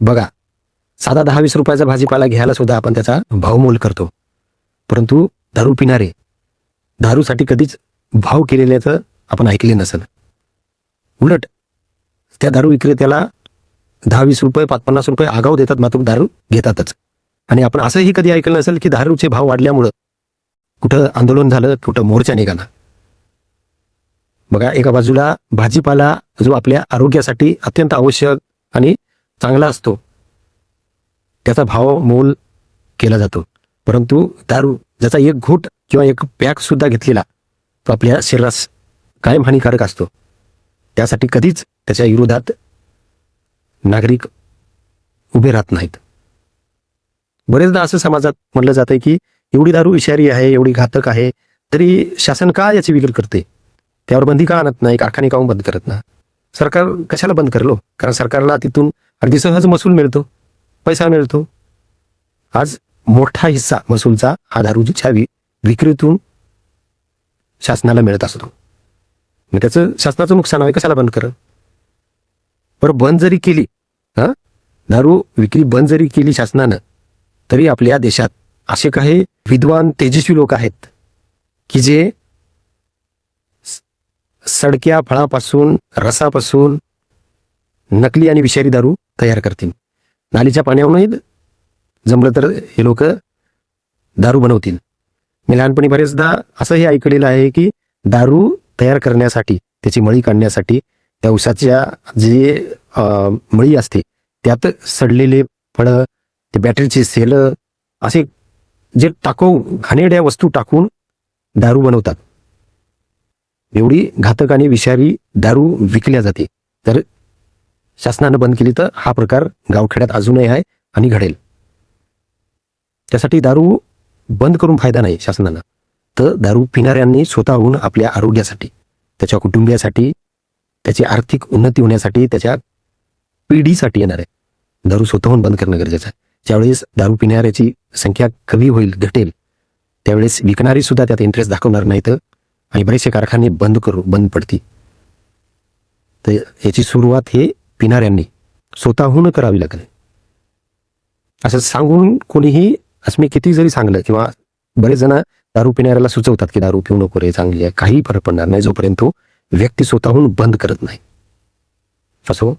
बघा साधा दहा वीस रुपयाचा भाजीपाला घ्यायला सुद्धा आपण त्याचा भावमोल करतो. परंतु दारू पिणारे दारूसाठी कधीच भाव केलेल्याचं आपण ऐकले नसेल. उलट त्या दारू विक्रेत्याला दहा वीस रुपये पाच पन्नास रुपये आगाऊ देतात मात्र दारू घेतातच. आणि आपण असंही कधी ऐकलं नसेल की दारूचे भाव वाढल्यामुळं कुठं आंदोलन झालं कुठं मोर्चा निघाला. बघा एका बाजूला भाजीपाला जो आपल्या आरोग्यासाठी अत्यंत आवश्यक आणि चांगला असतो. त्याचा भाव मोल केला जातो. परंतु दारू ज्याचा एक घोट किंवा एक पॅक सुद्धा घेतलेला तो आपल्या शरीरास कायम हानिकारक असतो. त्यासाठी कधीच त्याच्या विरोधात नागरिक उभे राहत नाहीत. बरेचदा असं समाजात म्हटलं जातंय की एवढी दारू विषारी आहे एवढी घातक आहे तरी शासन का याची विक्री करते? त्यावर बंदी का आणत नाही? कारखाने काहून बंद करत ना? सरकार कशाला बंद करलो हो? कारण सरकारला तिथून अगदी सहज महसूल मिळतो. पैसा मिळतो. आज मोठा हिस्सा महसूलचा हा दारूच्या विक्रीतून शासनाला मिळत असतो. मग त्याचं शासनाचं नुकसान आहे कशाला बंद कर बरं बंद जरी केली हा? दारू विक्री बंद जरी केली शासनानं तरी आपल्या देशात असे काही विद्वान तेजस्वी लोक आहेत की जे सडक्या फळापासून रसापासून नकली आणि विषारी दारू तयार करतील. नालीच्या पाण्यावरूनही जमलं तर हे लोक दारू बनवतील. मी लहानपणी बरेचदा असंही ऐकलेलं आहे की दारू तयार करण्यासाठी त्याची मळी काढण्यासाठी त्या उसाच्या जे मळी असते त्यात सडलेले फळं ते बॅटरीचे सेल असे जे टाकू घाणेरड्या वस्तू टाकून दारू बनवतात. एवढी घातक आणि विषारी दारू विकल्या जाते. तर शासनानं बंद केली तर हा प्रकार गावखेड्यात अजूनही आहे आणि घडेल. त्यासाठी दारू बंद करून फायदा नाही शासनानं तर दारू पिणाऱ्यांनी स्वतःहून आपल्या आरोग्यासाठी त्याच्या कुटुंबियासाठी त्याची आर्थिक उन्नती होण्यासाठी त्याच्या पिढीसाठी येणार आहे. दारू स्वतःहून बंद करणं गरजेचं आहे. ज्यावेळेस दारू पिणाऱ्याची संख्या कमी होईल घटेल त्यावेळेस विकणारी सुद्धा त्यात इंटरेस्ट दाखवणार नाहीत आणि बरेचसे कारखाने बंद करू बंद पडतील. तर याची सुरुवात हे पिणाऱ्यांनी स्वतःहून करावी लागेल. असं सांगून कोणीही असं मी किती जरी सांगलं किंवा बरेच जण दारू पिणाऱ्याला सुचवतात की दारू पिऊ नको रे चांगली आहे काही फरक पडणार नाही जोपर्यंत तो व्यक्ती स्वतःहून बंद करत नाही. असो हो?